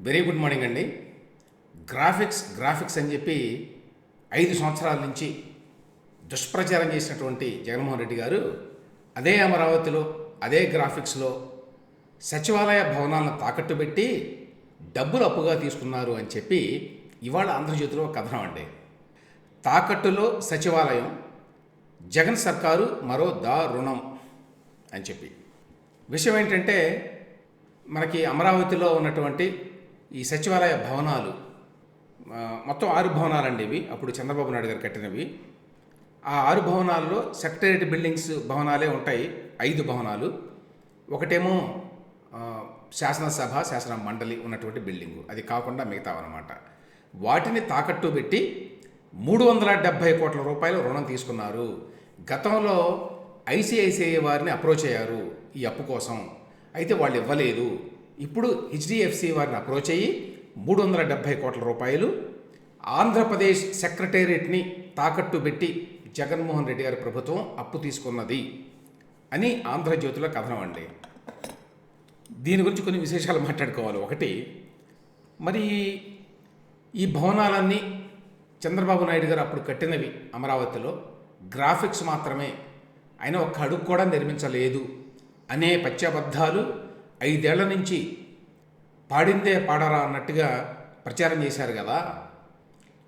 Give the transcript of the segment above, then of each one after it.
Very good morning అండి. Graphics graphics అని చెప్పి ఐదు సంవత్సరాల నుంచి దుష్ప్రచారం చేసినటువంటి జగన్మోహన్ రెడ్డి గారు అదే అమరావతిలో అదే గ్రాఫిక్స్లో సచివాలయ భవనాలను తాకట్టు పెట్టి డబ్బులు అప్పుగా తీసుకున్నారు అని చెప్పి ఇవాళ ఆంధ్రజ్యోతిలో కథనం అండి. తాకట్టులో సచివాలయం జగన్ సర్కారు మరో దారుణం అని చెప్పి. విషయం ఏంటంటే మనకి అమరావతిలో ఉన్నటువంటి ఈ సచివాలయ భవనాలు మొత్తం ఆరు భవనాలండి ఇవి. అప్పుడు చంద్రబాబు నాయుడు గారు కట్టినవి. ఆ ఆరు భవనాల్లో సెక్రటేరియట్ బిల్డింగ్స్ భవనాలే ఉంటాయి. ఐదు భవనాలు. ఒకటేమో శాసనసభ శాసన మండలి ఉన్నటువంటి బిల్డింగు. అది కాకుండా మిగతావన్నమాట. వాటిని తాకట్టు పెట్టి మూడు వందల డెబ్భై కోట్ల రూపాయలు రుణం తీసుకున్నారు. గతంలో ఐసిఐసిఐ వారిని అప్రోచ్ అయ్యారు ఈ అప్పు కోసం. అయితే వాళ్ళు ఇవ్వలేదు. ఇప్పుడు హెచ్డిఎఫ్సి వారిని అప్రోచ్ అయ్యి మూడు వందల డెబ్భై కోట్ల రూపాయలు ఆంధ్రప్రదేశ్ సెక్రటేరియట్ని తాకట్టు పెట్టి జగన్మోహన్ రెడ్డి గారి ప్రభుత్వం అప్పు తీసుకున్నది అని ఆంధ్రజ్యోతిలో కథనం అండి. దీని గురించి కొన్ని విశేషాలు మాట్లాడుకోవాలి. ఒకటి మరి ఈ భవనాలన్నీ చంద్రబాబు నాయుడు గారు అప్పుడు కట్టినవి అమరావతిలో. గ్రాఫిక్స్ మాత్రమే. ఆయన ఒక్క అడుగు కూడా నిర్మించలేదు. అనే పత్యాబద్ధాలు ఐదేళ్ళ నుంచి పాడిందే పాడరా అన్నట్టుగా ప్రచారం చేశారు కదా.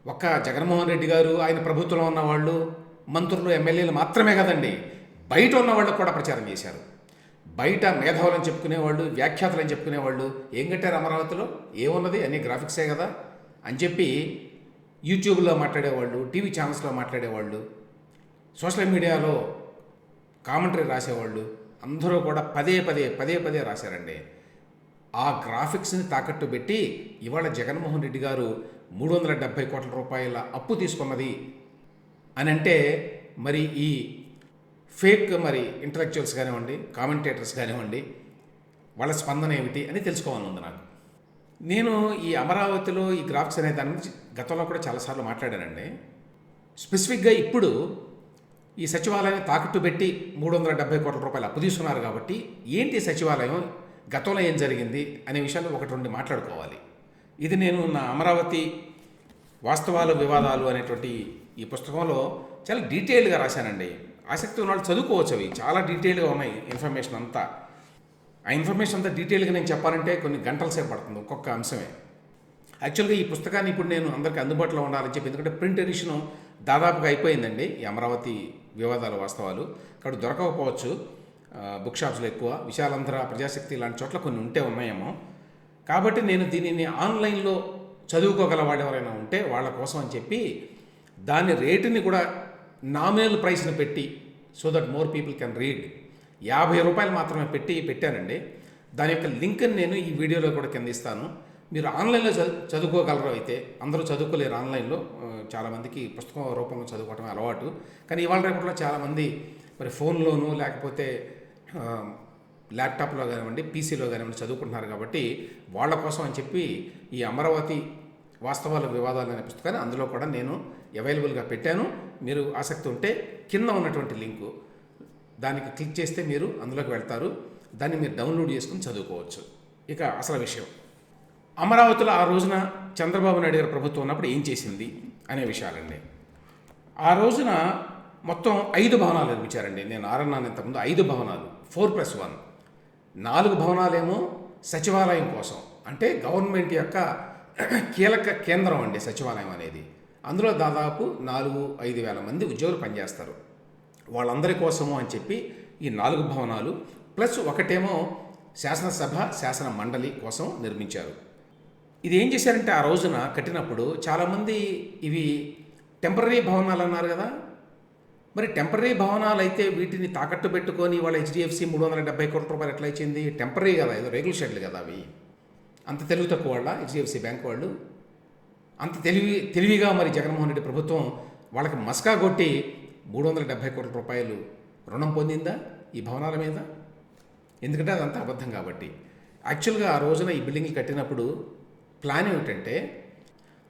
ఒక్క జగన్మోహన్ రెడ్డి గారు ఆయన ప్రభుత్వంలో ఉన్న వాళ్ళు మంత్రులు ఎమ్మెల్యేలు మాత్రమే కదండి. బయట ఉన్న వాళ్ళు కూడా ప్రచారం చేశారు. బయట మేధావులని చెప్పుకునేవాళ్ళు వ్యాఖ్యాతలని చెప్పుకునేవాళ్ళు ఏం కట్టారు అమరావతిలో? ఏమున్నది? అన్ని గ్రాఫిక్సే కదా. అని చెప్పి యూట్యూబ్లో మాట్లాడేవాళ్ళు టీవీ ఛానల్స్లో మాట్లాడేవాళ్ళు సోషల్ మీడియాలో కామెంటరీ రాసేవాళ్ళు అందరూ కూడా పదే పదే పదే పదే రాశారండి. ఆ గ్రాఫిక్స్ని తాకట్టు పెట్టి ఇవాళ జగన్మోహన్ రెడ్డి గారు మూడు వందల డెబ్భై కోట్ల రూపాయల అప్పు తీసుకున్నది. అని అంటే మరి ఈ ఫేక్ మరి ఇంటలెక్చువల్స్ కానివ్వండి కామెంటేటర్స్ కానివ్వండి వాళ్ళ స్పందన ఏమిటి అని తెలుసుకోవాలని ఉంది నాకు. నేను ఈ అమరావతిలో ఈ గ్రాఫిక్స్ అనే దాని గురించి గతంలో కూడా చాలాసార్లు మాట్లాడానండి. స్పెసిఫిక్గా ఇప్పుడు ఈ సచివాలయాన్ని తాకట్టు పెట్టి మూడు వందల డెబ్బై కోట్ల రూపాయలు అప్పు తీసుకున్నారు కాబట్టి ఏంటి సచివాలయం? గతంలో ఏం జరిగింది అనే విషయాలు ఒకటి రెండు మాట్లాడుకోవాలి. ఇది నేను నా అమరావతి వాస్తవాలు వివాదాలు అనేటువంటి ఈ పుస్తకంలో చాలా డీటెయిల్గా రాశానండి. ఆసక్తి ఉన్న వాళ్ళు చదువుకోవచ్చు అవి. చాలా డీటెయిల్గా ఉన్నాయి ఇన్ఫర్మేషన్ అంతా. ఆ ఇన్ఫర్మేషన్ అంతా డీటెయిల్గా నేను చెప్పాలంటే కొన్ని గంటల సేపు పడుతుంది ఒక్కొక్క అంశమే. యాక్చువల్గా ఈ పుస్తకాన్ని ఇప్పుడు నేను అందరికీ అందుబాటులో ఉండాలని చెప్పి ఎందుకంటే ప్రింట్ ఎడిషను దాదాపుగా అయిపోయిందండి ఈ అమరావతి వివాదాల వాస్తవాలు. కాబట్టి దొరకకపోవచ్చు. బుక్ షాప్స్లో ఎక్కువ. విశాలాంధ్ర ప్రజాశక్తి లాంటి చోట్ల కొన్ని ఉంటే ఉన్నాయేమో. కాబట్టి నేను దీనిని ఆన్లైన్లో చదువుకోగల వాళ్ళు ఎవరైనా ఉంటే వాళ్ళ కోసం అని చెప్పి దాని రేటుని కూడా నామినల్ ప్రైస్ని పెట్టి so that more people can read యాభై రూపాయలు మాత్రమే పెట్టి పెట్టానండి. దాని యొక్క లింక్ని నేను ఈ వీడియోలో కూడా కింద ఇస్తాను. మీరు ఆన్లైన్లో చదువుకోగలరు అయితే అందరూ చదువుకోలేరు ఆన్లైన్లో చాలామందికి పుస్తకం రూపంలో చదువుకోవటం అలవాటు. కానీ ఇవాళ రేపట్లో చాలామంది మరి ఫోన్లోనూ లేకపోతే ల్యాప్టాప్లో కానివ్వండి పీసీలో కానివ్వండి చదువుకుంటున్నారు కాబట్టి వాళ్ళ కోసం అని చెప్పి ఈ అమరావతి వాస్తవాల వివాదాలు అనే పుస్తకాన్ని అందులో కూడా నేను అవైలబుల్గా పెట్టాను. మీరు ఆసక్తి ఉంటే కింద ఉన్నటువంటి లింకు దానికి క్లిక్ చేస్తే మీరు అందులోకి వెళ్తారు. దాన్ని మీరు డౌన్లోడ్ చేసుకుని చదువుకోవచ్చు. ఇక అసలు విషయం. అమరావతిలో ఆ రోజున చంద్రబాబు నాయుడు గారి ప్రభుత్వం ఉన్నప్పుడు ఏం చేసింది అనే విషయాలండి. ఆ రోజున మొత్తం ఐదు భవనాలు నిర్మించారండి. నేను ఆరన్నాను ఇంతకుముందు ఐదు భవనాలు. Four plus one. నాలుగు భవనాలేమో సచివాలయం కోసం. అంటే గవర్నమెంట్ యొక్క కీలక కేంద్రం అండి సచివాలయం అనేది. అందులో దాదాపు నాలుగు ఐదు వేల మంది ఉద్యోగులు పనిచేస్తారు. వాళ్ళందరి కోసము అని చెప్పి ఈ నాలుగు భవనాలు ప్లస్ ఒకటేమో శాసనసభ శాసన మండలి కోసం నిర్మించారు. ఇది ఏం చేశారంటే ఆ రోజున కట్టినప్పుడు చాలామంది ఇవి టెంపరీ భవనాలు అన్నారు కదా. మరి టెంపరీ భవనాలు అయితే వీటిని తాకట్టు పెట్టుకొని వాళ్ళ హెచ్డిఎఫ్సి మూడు వందల డెబ్బై కోట్ల రూపాయలు ఎట్లా ఇచ్చింది? టెంపరీ కదా ఏదో రెగ్యులర్ షెడ్లు కదా అవి. అంత తెలివి తక్కువ వాళ్ళ హెచ్డిఎఫ్సి బ్యాంక్ వాళ్ళు. అంత తెలివి తెలివిగా మరి జగన్మోహన్ రెడ్డి ప్రభుత్వం వాళ్ళకి మస్కా కొట్టి మూడు వందల డెబ్బై కోట్ల రూపాయలు రుణం పొందిందా ఈ భవనాల మీద? ఎందుకంటే అదంతా అబద్ధం కాబట్టి. యాక్చువల్గా ఆ రోజున ఈ బిల్డింగ్లు కట్టినప్పుడు ప్లాన్ ఏమిటంటే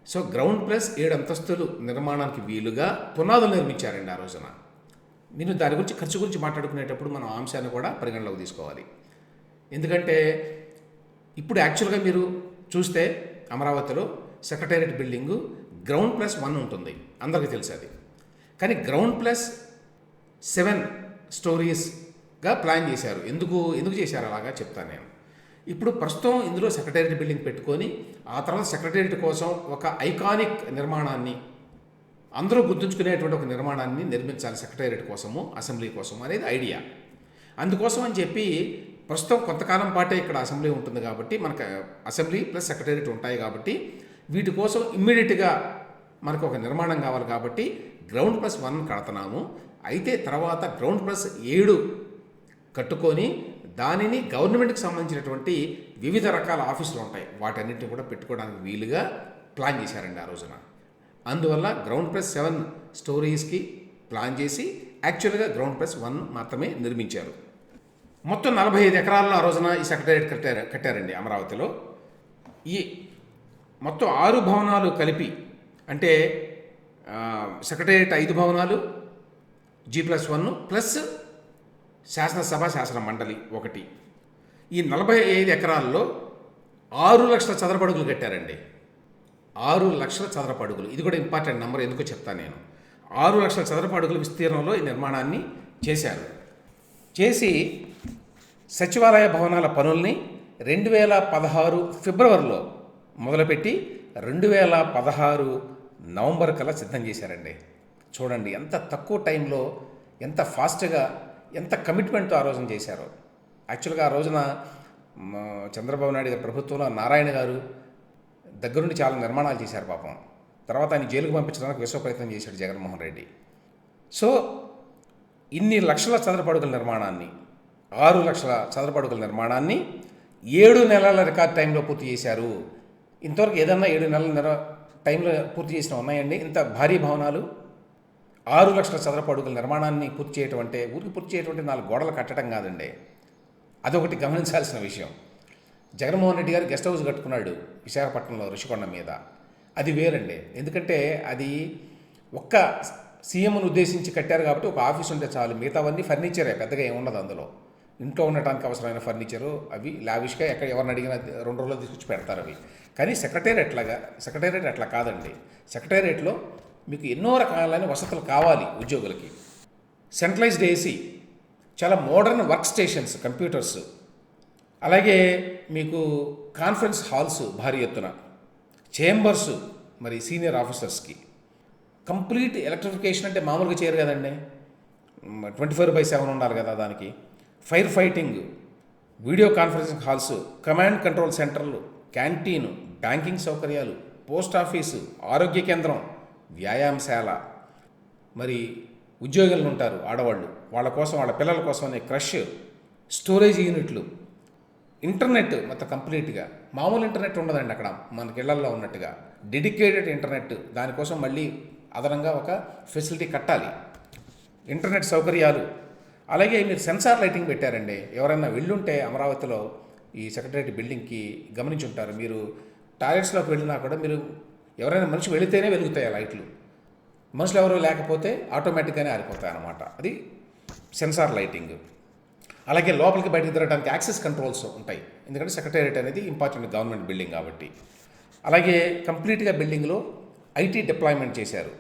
సో గ్రౌండ్ ప్లస్ ఏడు అంతస్తులు నిర్మాణానికి వీలుగా పునాదులు నిర్మించారండి ఆ రోజున. నేను దాని గురించి ఖర్చు గురించి మాట్లాడుకునేటప్పుడు మనం ఆ అంశాన్ని కూడా పరిగణలోకి తీసుకోవాలి. ఎందుకంటే ఇప్పుడు యాక్చువల్గా మీరు చూస్తే అమరావతిలో secretariat building ground plus one ఉంటుంది. అందరికీ తెలుసు అది. కానీ గ్రౌండ్ ప్లస్ సెవెన్ స్టోరీస్గా ప్లాన్ చేశారు. ఎందుకు ఎందుకు చేశారు అలాగా చెప్తాను నేను. ఇప్పుడు ప్రస్తుతం ఇందులో సెక్రటేరియట్ బిల్డింగ్ పెట్టుకొని ఆ తర్వాత సెక్రటేరియట్ కోసం ఒక ఐకానిక్ నిర్మాణాన్ని అందరూ గుర్తుంచుకునేటువంటి ఒక నిర్మాణాన్ని నిర్మించాలి సెక్రటేరియట్ కోసము అసెంబ్లీ కోసము అనేది ఐడియా. అందుకోసం అని చెప్పి ప్రస్తుతం కొంతకాలం పాటే ఇక్కడ అసెంబ్లీ ఉంటుంది కాబట్టి మనకు అసెంబ్లీ ప్లస్ సెక్రటేరియట్ ఉంటాయి కాబట్టి వీటి కోసం ఇమ్మీడియట్గా మనకు ఒక నిర్మాణం కావాలి కాబట్టి గ్రౌండ్ ప్లస్ వన్ కడుతున్నాము. అయితే తర్వాత గ్రౌండ్ ప్లస్ ఏడు కట్టుకొని దానిని గవర్నమెంట్కి సంబంధించినటువంటి వివిధ రకాల ఆఫీసులు ఉంటాయి. వాటన్నిటిని కూడా పెట్టుకోవడానికి వీలుగా ప్లాన్ చేశారండి ఆ రోజున. అందువల్ల గ్రౌండ్ ప్లస్ సెవెన్ స్టోరీస్కి ప్లాన్ చేసి యాక్చువల్గా గ్రౌండ్ ప్లస్ వన్ మాత్రమే నిర్మించారు. మొత్తం నలభై ఐదు ఎకరాల్లో ఆ రోజున ఈ సెక్రటేరియట్ కట్టారు కట్టారండి అమరావతిలో. ఈ మొత్తం ఆరు భవనాలు కలిపి అంటే ఆ, సెక్రటేరియట్ ఐదు భవనాలు జీ ప్లస్ వన్ ప్లస్ శాసనసభ శాసన మండలి ఒకటి. ఈ నలభై ఐదు ఎకరాల్లో ఆరు లక్షల చదరపడుగులు కట్టారండి. ఆరు లక్షల చదరపడుగులు. ఇది కూడా ఇంపార్టెంట్ నెంబర్ ఎందుకు చెప్తాను నేను. ఆరు లక్షల చదరపడుగుల విస్తీర్ణంలో ఈ నిర్మాణాన్ని చేశారు. చేసి సచివాలయ భవనాల పనుల్ని రెండు వేల పదహారు ఫిబ్రవరిలో మొదలుపెట్టి రెండు వేల పదహారు నవంబర్ కల్లా సిద్ధం చేశారండి. చూడండి ఎంత తక్కువ టైంలో ఎంత ఫాస్ట్గా ఎంత కమిట్మెంట్తో ఆ రోజున చేశారో. యాక్చువల్గా ఆ రోజున చంద్రబాబు నాయుడు గారి ప్రభుత్వంలో నారాయణ గారు దగ్గరుండి చాలా నిర్మాణాలు చేశారు పాపం. తర్వాత ఆయన జైలుకు పంపించడానికి విశ్వ ప్రయత్నం చేశాడు జగన్మోహన్ రెడ్డి. సో ఇన్ని లక్షల చంద్రపడుకల నిర్మాణాన్ని ఆరు లక్షల చంద్రపడుకల నిర్మాణాన్ని ఏడు నెలల రికార్డ్ టైంలో పూర్తి చేశారు. ఇంతవరకు ఏదన్నా ఏడు నెలల నెల టైంలో పూర్తి చేసిన ఉన్నాయండి? ఇంత భారీ భవనాలు? ఆరు లక్షల చదరపు అడుగుల నిర్మాణాన్ని పూర్తి చేయటం అంటే ఊరికి పూర్తి చేయటువంటి నాలుగు గోడలు కట్టడం కాదండి. అదొకటి గమనించాల్సిన విషయం. జగన్మోహన్ రెడ్డి గారు గెస్ట్ హౌస్ కట్టుకున్నాడు విశాఖపట్నంలో ఋషికొండ మీద. అది వేరండి. ఎందుకంటే అది ఒక్క సీఎంను ఉద్దేశించి కట్టారు కాబట్టి ఒక ఆఫీస్ ఉంటే చాలు. మిగతావన్నీ ఫర్నిచరే పెద్దగా ఏముండదు అందులో. ఇంట్లో ఉండటానికి అవసరమైన ఫర్నిచరు అవి లావిష్గా ఎక్కడ ఎవరిని అడిగినా రెండు రోజుల్లో తీసుకొచ్చి పెడతారు అవి. కానీ సెక్రటేరియట్లాగా సెక్రటేరియట్ అట్లా కాదండి. సెక్రటేరియట్లో మీకు ఎన్నో రకాలైన వసతులు కావాలి ఉద్యోగులకి. సెంట్రలైజ్డ్ ఏసీ చాలా మోడర్న్ వర్క్ స్టేషన్స్ కంప్యూటర్స్. అలాగే మీకు కాన్ఫరెన్స్ హాల్స్ భారీ ఎత్తున. చేంబర్స్ మరి సీనియర్ ఆఫీసర్స్కి. కంప్లీట్ ఎలక్ట్రిఫికేషన్ అంటే మామూలుగా చేయరు కదండి. ట్వంటీ ఫోర్ బై సెవెన్ ఉండాలి కదా దానికి. Fire fighting video conferencing halls command control సెంటర్లు క్యాంటీన్ బ్యాంకింగ్ సౌకర్యాలు పోస్ట్ ఆఫీసు ఆరోగ్య కేంద్రం. వ్యాయామశాల. మరి ఉద్యోగులు ఉంటారు ఆడవాళ్ళు. వాళ్ళ కోసం వాళ్ళ పిల్లల కోసం అనే క్రష్ స్టోరేజ్ యూనిట్లు. ఇంటర్నెట్ మొత్తం కంప్లీట్గా. మామూలు ఇంటర్నెట్ ఉండదండి అక్కడ. మనకి ఇళ్ళల్లో ఉన్నట్టుగా. Dedicated internet. దానికోసం మళ్ళీ అదనంగా ఒక ఫెసిలిటీ కట్టాలి. ఇంటర్నెట్ సౌకర్యాలు. అలాగే మీరు సెన్సార్ లైటింగ్ పెట్టారండి. ఎవరైనా వెళ్ళుంటే అమరావతిలో ఈ సెక్రటరేట్ బిల్డింగ్కి గమనించి ఉంటారు మీరు టాయిలెట్స్లోకి వెళ్ళినా కూడా మీరు ఎవరైనా మనిషి వెళితేనే వెలుగుతాయి ఆ లైట్లు. మనుషులు ఎవరు లేకపోతే ఆటోమేటిక్గానే ఆరిపోతాయి అన్నమాట అది సెన్సార్ లైటింగ్. అలాగే లోపలికి బయటకు తిరగడానికి యాక్సెస్ కంట్రోల్స్ ఉంటాయి. ఎందుకంటే సెక్రటేరియట్ అనేది ఇంపార్టెంట్ గవర్నమెంట్ బిల్డింగ్ కాబట్టి. అలాగే కంప్లీట్గా బిల్డింగ్లో ఐటీ డిప్లాయ్మెంట్ చేశారు.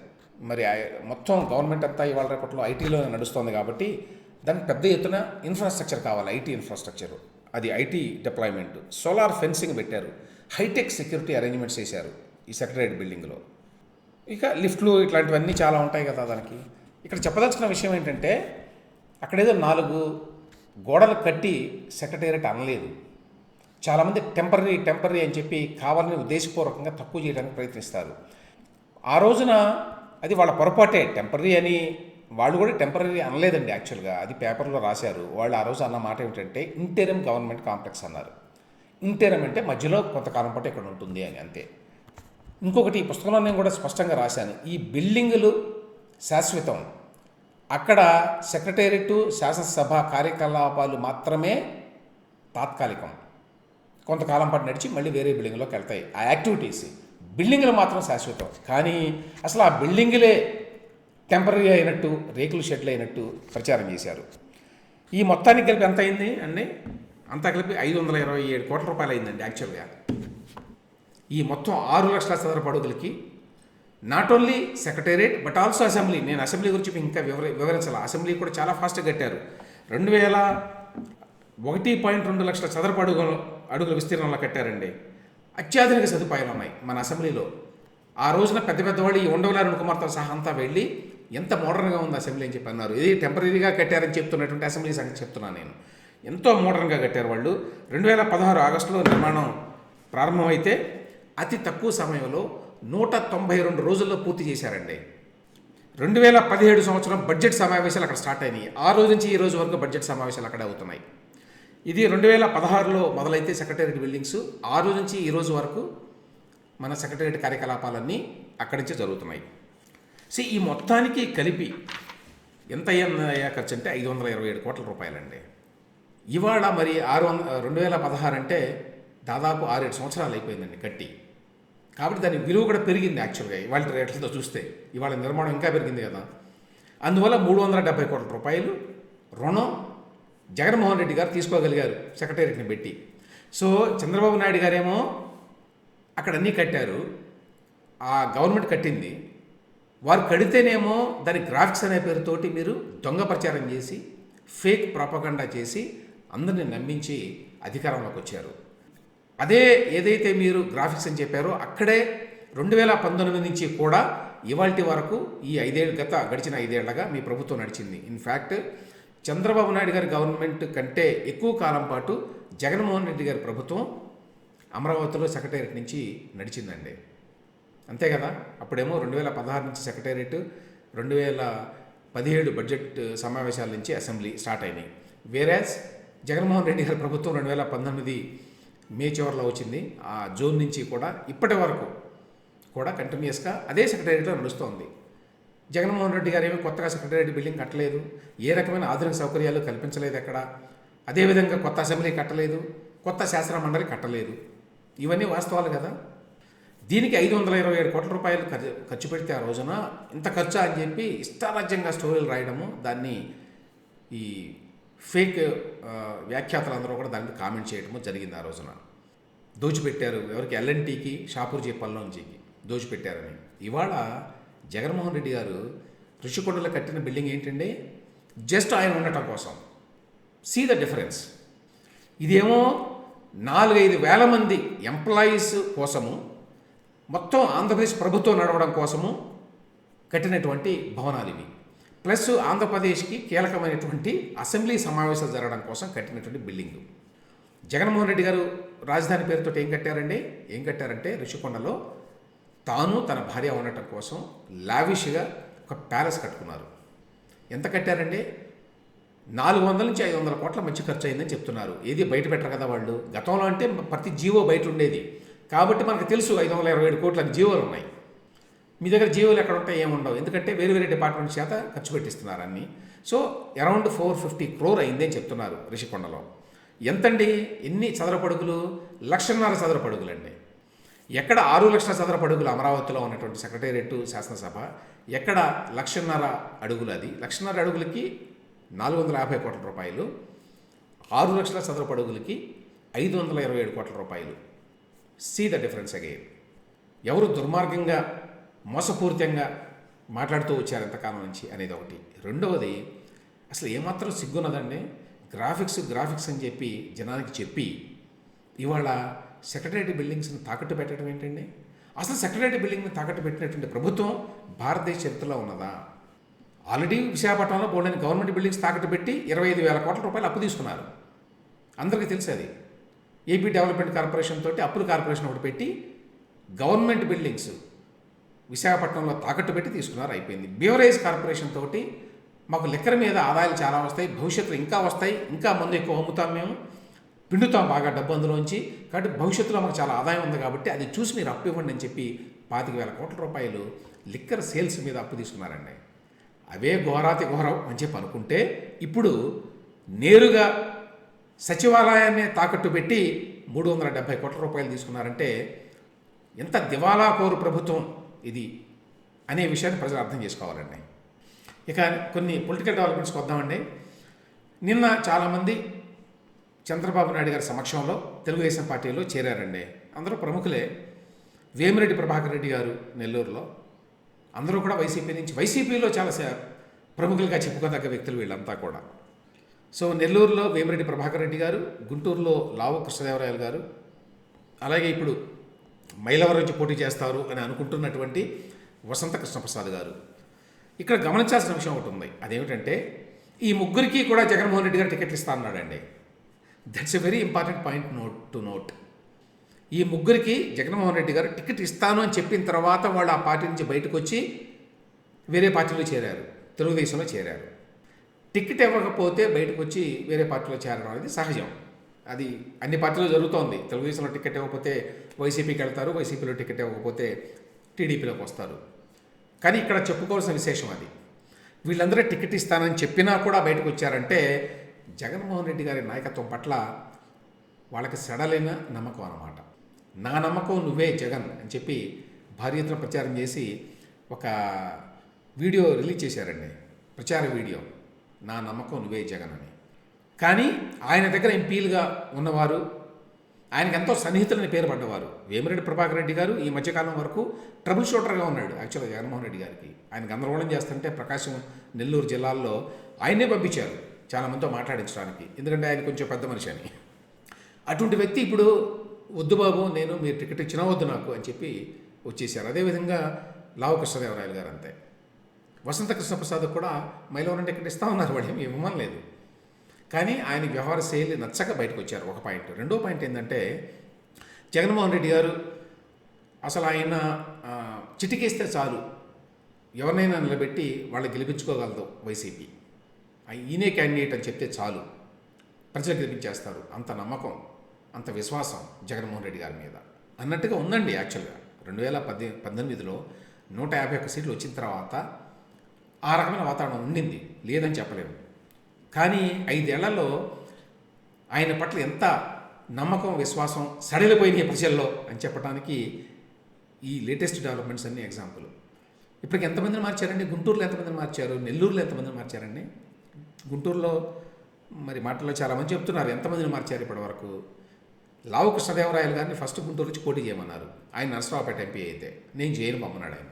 మరి మొత్తం గవర్నమెంట్ అంతా ఇవాళ రేపట్లో ఐటీలో నడుస్తుంది కాబట్టి దానికి పెద్ద ఎత్తున ఇన్ఫ్రాస్ట్రక్చర్ కావాలి ఐటీ ఇన్ఫ్రాస్ట్రక్చర్. అది ఐటీ డిప్లాయ్మెంట్. సోలార్ ఫెన్సింగ్ పెట్టారు. హైటెక్ సెక్యూరిటీ అరేంజ్మెంట్స్ చేశారు. ఈ సెక్రటరేట్ బిల్డింగ్లో. ఇక లిఫ్ట్లు ఇట్లాంటివన్నీ చాలా ఉంటాయి కదా దానికి. ఇక్కడ చెప్పదలుచుకున్న విషయం ఏంటంటే అక్కడేదో నాలుగు గోడలు కట్టి సెక్రటేరియట్ అనలేదు. చాలామంది టెంపరీ టెంపరీ అని చెప్పి కావాలని ఉద్దేశపూర్వకంగా తక్కువ చేయడానికి ప్రయత్నిస్తారు. ఆ రోజున అది వాళ్ళ పొరపాటే. టెంపరీ అని వాళ్ళు కూడా టెంపరీ అనలేదండి యాక్చువల్గా. అది పేపర్లో రాశారు. వాళ్ళు ఆ రోజు అన్న మాట ఏమిటంటే ఇంటెరం గవర్నమెంట్ కాంప్లెక్స్ అన్నారు. ఇంటెరం అంటే మధ్యలో కొంతకాలం పాటు ఇక్కడ ఉంటుంది అని అంతే. ఇంకొకటి ఈ పుస్తకంలో నేను కూడా స్పష్టంగా రాశాను. ఈ బిల్డింగులు శాశ్వతం. అక్కడ సెక్రటేరియట్ శాసనసభ కార్యకలాపాలు మాత్రమే తాత్కాలికం. కొంతకాలం పాటు నడిచి మళ్ళీ వేరే బిల్డింగ్లోకి వెళ్తాయి. ఆ యాక్టివిటీస్ బిల్డింగులు మాత్రం శాశ్వతం. కానీ అసలు ఆ బిల్డింగులే టెంపరీ అయినట్టు రేకులు షెడ్లు అయినట్టు ప్రచారం చేశారు. ఈ మొత్తానికి కలిపి ఎంత అయింది అండి? అంతా కలిపి ఐదు వందల ఇరవై ఏడు కోట్ల రూపాయలు అయిందండి యాక్చువల్గా. ఈ మొత్తం ఆరు లక్షల చదరపు అడుగులకి not only secretariat but also assembly నేను అసెంబ్లీ గురించి ఇంకా వివర వివరించాలి? అసెంబ్లీ కూడా చాలా ఫాస్ట్గా కట్టారు. రెండు వేల ఒకటి పాయింట్ రెండు లక్షల చదరపు అడుగులు అడుగుల విస్తీర్ణంలో కట్టారండి. అత్యాధునిక సదుపాయాలు ఉన్నాయి మన అసెంబ్లీలో ఆ రోజున పెద్ద పెద్దవాళ్ళు ఈ ఉండవల్లి కుమార్తో సహా అంతా వెళ్ళి ఎంత మోడర్న్గా ఉంది అసెంబ్లీ అని చెప్పి అన్నారు. ఇది టెంపరీగా కట్టారని చెప్తున్నటువంటి అసెంబ్లీ సంగతి చెప్తున్నాను నేను. ఎంతో మోడర్న్గా కట్టారు వాళ్ళు. రెండు వేల పదహారు ఆగస్టులో నిర్మాణం ప్రారంభమైతే అతి తక్కువ సమయంలో నూట తొంభై రెండు రోజుల్లో పూర్తి చేశారండి. రెండు వేల పదిహేడు సంవత్సరం బడ్జెట్ సమావేశాలు అక్కడ స్టార్ట్ అయినాయి. ఆ రోజు నుంచి ఈ రోజు వరకు బడ్జెట్ సమావేశాలు అక్కడే అవుతున్నాయి. ఇది రెండు వేల పదహారులో మొదలైతే సెక్రటేరియట్ బిల్డింగ్స్ ఆ రోజు నుంచి ఈ రోజు వరకు మన సెక్రటేరియట్ కార్యకలాపాలన్నీ అక్కడి నుంచే జరుగుతున్నాయి. సో ఈ మొత్తానికి కలిపి ఎంత అయ్యా ఖర్చు అంటే ఐదు వందల ఇరవై ఏడు కోట్ల రూపాయలండి. ఇవాళ మరి ఆరు వంద రెండు వేల పదహారు అంటే దాదాపు ఆరేడు సంవత్సరాలు అయిపోయిందండి కట్టి. కాబట్టి దాని విలువ కూడా పెరిగింది యాక్చువల్గా ఇవాళ రేట్లతో చూస్తే. ఇవాళ నిర్మాణం ఇంకా పెరిగింది కదా. అందువల్ల మూడు వందల డెబ్బై కోట్ల రూపాయలు రుణం జగన్మోహన్ రెడ్డి గారు తీసుకోగలిగారు సెక్రటేరియట్ని పెట్టి. సో చంద్రబాబు నాయుడు గారేమో అక్కడ అన్నీ కట్టారు. ఆ గవర్నమెంట్ కట్టింది. వారు కడితేనేమో దాని గ్రాఫిక్స్ అనే పేరుతోటి మీరు దొంగ ప్రచారం చేసి ఫేక్ ప్రాపగండా చేసి అందరిని నమ్మించి అధికారంలోకి వచ్చారు. అదే ఏదైతే మీరు గ్రాఫిక్స్ అని చెప్పారో అక్కడే రెండు వేల పంతొమ్మిది నుంచి కూడా ఇవాల్టి వరకు ఈ ఐదేళ్ళ గత గడిచిన ఐదేళ్ళగా మీ ప్రభుత్వం నడిచింది. ఇన్ఫ్యాక్ట్ చంద్రబాబు నాయుడు గారి గవర్నమెంట్ కంటే ఎక్కువ కాలం పాటు జగన్మోహన్ రెడ్డి గారి ప్రభుత్వం అమరావతిలో సెక్రటేరియట్ నుంచి నడిచిందండి. అంతే కదా? అప్పుడేమో రెండు వేల పదహారు నుంచి సెక్రటేరియట్ రెండు వేల పదిహేడు బడ్జెట్ సమావేశాల నుంచి అసెంబ్లీ స్టార్ట్ అయినాయి. వేరేస్ జగన్మోహన్ రెడ్డి గారి ప్రభుత్వం రెండు వేల పంతొమ్మిది మే చివరిలో వచ్చింది. ఆ జూన్ నుంచి కూడా ఇప్పటి వరకు కూడా కంటిన్యూస్గా అదే సెక్రటేరియట్లో నడుస్తోంది. జగన్మోహన్ రెడ్డి గారు ఏమీ కొత్తగా సెక్రటేరియట్ బిల్డింగ్ కట్టలేదు. ఏ రకమైన ఆధునిక సౌకర్యాలు కల్పించలేదు ఎక్కడ? అదేవిధంగా కొత్త అసెంబ్లీ కట్టలేదు. కొత్త శాసన మండలి కట్టలేదు. ఇవన్నీ వాస్తవాలు కదా. దీనికి ఐదు వందల ఇరవై ఏడు కోట్ల రూపాయలు ఖర్చు ఖర్చు పెడితే ఆ రోజున ఇంత ఖర్చు అని చెప్పి ఇష్టారాజ్యంగా స్టోరీలు రాయడము దాన్ని ఈ ఫేక్ ఆ, వ్యాఖ్యాతలందరూ కూడా దాని మీద కామెంట్ చేయడము జరిగింది ఆ రోజున. దోచిపెట్టారు. ఎవరికి? ఎల్ఎన్టీకి షాపూర్జీ పల్లంజీకి దోచిపెట్టారని. ఇవాళ జగన్మోహన్ రెడ్డి గారు ఋషికొండలో కట్టిన బిల్డింగ్ ఏంటండి? జస్ట్ ఆయన ఉండటం కోసం. సీ ద డిఫరెన్స్ ఇదేమో నాలుగైదు వేల మంది ఎంప్లాయీస్ కోసము మొత్తం ఆంధ్రప్రదేశ్ ప్రభుత్వం నడవడం కోసము కట్టినటువంటి భవనాలు ఇవి. ప్లస్ ఆంధ్రప్రదేశ్కి కీలకమైనటువంటి అసెంబ్లీ సమావేశాలు జరగడం కోసం కట్టినటువంటి బిల్డింగ్. జగన్మోహన్ రెడ్డి గారు రాజధాని పేరుతో ఏం కట్టారండి? ఏం కట్టారంటే రుషికొండలో తాను తన భార్య ఉండటం కోసం లావిష్గా ఒక ప్యాలెస్ కట్టుకున్నారు. ఎంత కట్టారండి? నాలుగు వందల నుంచి ఐదు వందల కోట్ల మంచి ఖర్చు అయిందని చెప్తున్నారు. ఏది బయట పెట్టరు కదా వాళ్ళు? గతంలో అంటే ప్రతి జీవో బయట ఉండేది. కాబట్టి మనకు తెలుసు ఐదు వందల ఇరవై ఏడు కోట్ల జీవోలు ఉన్నాయి. మీ దగ్గర జీవోలు ఎక్కడ ఉంటాయి ఏముండవు ఎందుకంటే వేరు వేరే డిపార్ట్మెంట్ చేత ఖర్చు పెట్టిస్తున్నారు అన్నీ. So around four fifty crore అయిందని చెప్తున్నారు రిషికొండలో ఎంతండి? ఎన్ని చదరపడుగులు? లక్షన్నర చదరపడుగులండి. ఎక్కడ ఆరు లక్షల చదరపడుగులు అమరావతిలో ఉన్నటువంటి సెక్రటేరియట్ శాసనసభ? ఎక్కడ లక్షన్నర అడుగులు అది? లక్షన్నర అడుగులకి నాలుగు వందల యాభై కోట్ల రూపాయలు. ఆరు లక్షల చదరపడుగులకి ఐదు వందల ఇరవై ఏడు కోట్ల రూపాయలు. సీ ద డిఫరెన్స్ అగైన్ ఎవరు దుర్మార్గంగా మోసపూరితంగా మాట్లాడుతూ వచ్చారు ఎంతకాలం నుంచి అనేది ఒకటి. రెండవది అసలు ఏమాత్రం సిగ్గున్నదండి? గ్రాఫిక్స్ గ్రాఫిక్స్ అని చెప్పి జనానికి చెప్పి ఇవాళ సెక్రటరీ బిల్డింగ్స్ని తాకట్టు పెట్టడం ఏంటండి? అసలు సెక్రటరీ బిల్డింగ్ని తాకట్టు పెట్టినటువంటి ప్రభుత్వం భారతదేశ చరిత్రలో ఉన్నదా? ఆల్రెడీ విశాఖపట్నంలో బోల్డెన్ గవర్నమెంట్ బిల్డింగ్స్ తాకట్టు పెట్టి ఇరవై ఐదు వేల కోట్ల రూపాయలు అప్పు తీసుకున్నారు. అందరికీ తెలుసు అది. ఏపీ డెవలప్మెంట్ కార్పొరేషన్ తోటి అప్పుల కార్పొరేషన్ ఒకటి పెట్టి గవర్నమెంట్ బిల్డింగ్స్ విశాఖపట్నంలో తాకట్టు పెట్టి తీసుకున్నారు అయిపోయింది. బీవరేజ్ కార్పొరేషన్ తోటి మాకు లెక్కర మీద ఆదాయాలు చాలా వస్తాయి భవిష్యత్తులో ఇంకా వస్తాయి ఇంకా మందు ఎక్కువ అమ్ముతాం మేము పిండుతాం బాగా డబ్బు అందులోంచి కాబట్టి భవిష్యత్తులో మాకు చాలా ఆదాయం ఉంది కాబట్టి అది చూసి మీరు అప్పు ఇవ్వండి అని చెప్పి పాతిక వేల కోట్ల రూపాయలు లిక్కర్ సేల్స్ మీద అప్పు తీసుకున్నారండి. అవే ఘోరాతి ఘోరం అని చెప్పి అనుకుంటే ఇప్పుడు నేరుగా సచివాలయాన్ని తాకట్టు పెట్టి మూడు వందల డెబ్బై కోట్ల రూపాయలు తీసుకున్నారంటే ఎంత దివాలా కోరు ప్రభుత్వం. ఇది అనే విషయాన్ని ప్రజలు అర్థం చేసుకోవాలండి. ఇక కొన్ని పొలిటికల్ డెవలప్మెంట్స్కి వద్దామండి నిన్న చాలామంది చంద్రబాబు నాయుడు గారి సమక్షంలో తెలుగుదేశం పార్టీలో చేరారండి. అందరూ ప్రముఖులే. వేమిరెడ్డి ప్రభాకర్ రెడ్డి గారు నెల్లూరులో. అందరూ కూడా వైసీపీ నుంచి వైసీపీలో చాలా సే- ప్రముఖులుగా చెప్పుకోదగ్గ వ్యక్తులు వీళ్ళంతా కూడా. సో నెల్లూరులో వేమిరెడ్డి ప్రభాకర్ రెడ్డి గారు గుంటూరులో లావు కృష్ణదేవరాయలు గారు అలాగే ఇప్పుడు మైలవరం నుంచి పోటీ చేస్తారు అని అనుకుంటున్నటువంటి వసంత కృష్ణప్రసాద్ గారు. ఇక్కడ గమనించాల్సిన విషయం ఒకటి ఉంది. అదేమిటంటే ఈ ముగ్గురికి కూడా జగన్మోహన్ రెడ్డి గారు టికెట్లు ఇస్తా అన్నాడండి. That's a very important point note to note ఈ ముగ్గురికి జగన్మోహన్ రెడ్డి గారు టికెట్ ఇస్తాను అని చెప్పిన తర్వాత వాళ్ళు ఆ పార్టీ నుంచి బయటకు వచ్చి వేరే పార్టీలో చేరారు. తెలుగుదేశంలో చేరారు. టికెట్ ఇవ్వకపోతే బయటకు వచ్చి వేరే పార్టీలో చేరడం అనేది సహజం. అది అన్ని పార్టీలు జరుగుతోంది. తెలుగుదేశంలో టికెట్ ఇవ్వకపోతే వైసీపీకి వెళ్తారు వైసీపీలో టికెట్ ఇవ్వకపోతే టీడీపీలోకి వస్తారు. కానీ ఇక్కడ చెప్పుకోవాల్సిన విశేషం అది. వీళ్ళందరూ టికెట్ ఇస్తానని చెప్పినా కూడా బయటకు వచ్చారంటే జగన్మోహన్ రెడ్డి గారి నాయకత్వం పట్ల వాళ్ళకి సడలైన నమ్మకం అన్నమాట. నా నమ్మకం నువ్వే జగన్ అని చెప్పి భారీ ప్రచారం చేసి ఒక వీడియో రిలీజ్ చేశారండి. ప్రచార వీడియో. నా నమ్మకం నువ్వే జగన్ అని. కానీ ఆయన దగ్గర ఎంపీలుగా ఉన్నవారు ఆయనకి ఎంతో సన్నిహితులని పేరు పడ్డవారు. వేమిరెడ్డి ప్రభాకర్ రెడ్డి గారు ఈ మధ్యకాలం వరకు ట్రబుల్ షూటర్గా ఉన్నాడు. యాక్చువల్గా జగన్మోహన్ రెడ్డి గారికి. ఆయన గందరగోళం చేస్తుంటే ప్రకాశం నెల్లూరు జిల్లాల్లో ఆయనే పంపించారు చాలామందితో మాట్లాడించడానికి. ఎందుకంటే ఆయన కొంచెం పెద్ద మనిషి అని. అటువంటి వ్యక్తి ఇప్పుడు వద్దు బాబు నేను మీరు టికెట్ ఇచ్చినా వద్దు నాకు అని చెప్పి వచ్చేసారు. అదేవిధంగా లావు కృష్ణదేవరాయలు గారు అంతే. వసంత కృష్ణప్రసాద్ కూడా మైలవరం టికెట్ ఇస్తా ఉన్నారు వాడు ఏమి ఇవ్వమని లేదు కానీ ఆయన వ్యవహార శైలి నచ్చక బయటకు వచ్చారు ఒక పాయింట్. రెండో పాయింట్ ఏంటంటే జగన్మోహన్ రెడ్డి గారు అసలు ఆయన చిటికేస్తే చాలు. ఎవరినైనా నిలబెట్టి వాళ్ళు గెలిపించుకోగలదు వైసీపీ. ఈయనే క్యాండిడేట్ అని చెప్తే చాలు. ప్రజలు గెలిపించేస్తారు. అంత నమ్మకం అంత విశ్వాసం జగన్మోహన్ రెడ్డి గారి మీద. అన్నట్టుగా ఉందండి యాక్చువల్గా. రెండు వేల పద్దె పద్దెనిమిదిలో నూట యాభై ఒక్క సీట్లు వచ్చిన తర్వాత ఆ రకమైన వాతావరణం ఉండింది. లేదని చెప్పలేము. కానీ ఐదేళ్ళలో ఆయన పట్ల ఎంత నమ్మకం విశ్వాసం సడలిపోయినాయి ప్రజల్లో అని చెప్పడానికి ఈ లేటెస్ట్ డెవలప్మెంట్స్ అన్ని ఎగ్జాంపుల్. ఇప్పటికి ఎంతమందిని మార్చారండి? గుంటూరులో ఎంతమందిని మార్చారు? నెల్లూరులో ఎంతమందిని మార్చారండి? గుంటూరులో మరి మాటల్లో చాలామంది చెప్తున్నారు ఎంతమందిని మార్చారు ఇప్పటివరకు లావు కృష్ణదేవరాయలు గారిని ఫస్ట్ గుంటూరు నుంచి పోటీ చేయమన్నారు. ఆయన నరసరావుపేట ఎంపీ అయితే. నేను చేయను పమ్మన్నాడు ఆయన.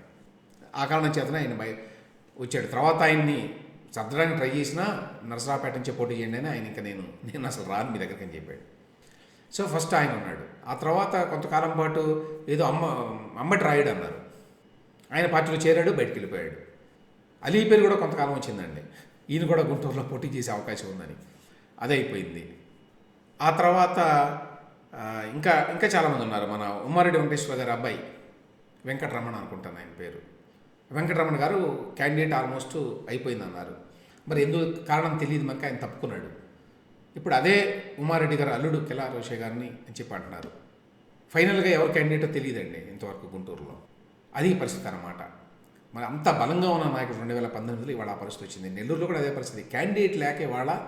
ఆ కారణం చేతనే ఆయన బయ వచ్చాడు. తర్వాత ఆయన్ని సర్దడానికి ట్రై చేసినా నరసరావుపేట నుంచి పోటీ చేయండి అని ఆయన ఇంకా నేను నేను అసలు రాను మీ దగ్గరికి అని చెప్పాడు. సో ఫస్ట్ ఆయన ఉన్నాడు. ఆ తర్వాత కొంతకాలం పాటు ఏదో అమ్మ అమ్మటి రాయుడు అన్నారు. ఆయన పార్టీలో చేరాడు బయటికి వెళ్ళిపోయాడు. అలీ పేరు కూడా కొంతకాలం వచ్చిందండి. ఈయన కూడా గుంటూరులో పోటీ చేసే అవకాశం ఉందని. అదే అయిపోయింది. ఆ తర్వాత ఇంకా ఇంకా చాలామంది ఉన్నారు. మన ఉమ్మారెడ్డి వెంకటేశ్వర గారి అబ్బాయి వెంకటరమణ అనుకుంటాను ఆయన పేరు. వెంకటరమణ గారు క్యాండిడేట్ ఆల్మోస్ట్ అయిపోయింది అన్నారు మరి ఎందుకు కారణం తెలియదు మనకి ఆయన తప్పుకున్నాడు. ఇప్పుడు అదే ఉమారెడ్డి గారు అల్లుడు కిలా రోషే గారిని అని చెప్పి అంటున్నారు. ఫైనల్గా ఎవరు క్యాండిడేటో తెలియదండి ఇంతవరకు గుంటూరులో. అది పరిస్థితి అన్నమాట. మరి అంత బలంగా ఉన్న నాయకుడు రెండు వేల పంతొమ్మిదిలో ఇవాళ ఆ పరిస్థితి వచ్చింది. నెల్లూరులో కూడా అదే పరిస్థితి. క్యాండిడేట్ లేక ఇవాళ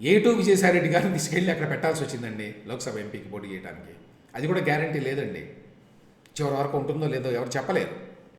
ఏ విజయసాయిరెడ్డి గారిని తీసుకెళ్ళి అక్కడ పెట్టాల్సి వచ్చిందండి లోక్సభ ఎంపీకి పోటీ చేయడానికి. అది కూడా గ్యారంటీ లేదండి. చివరి వరకు ఉంటుందో లేదో ఎవరు చెప్పలేరు.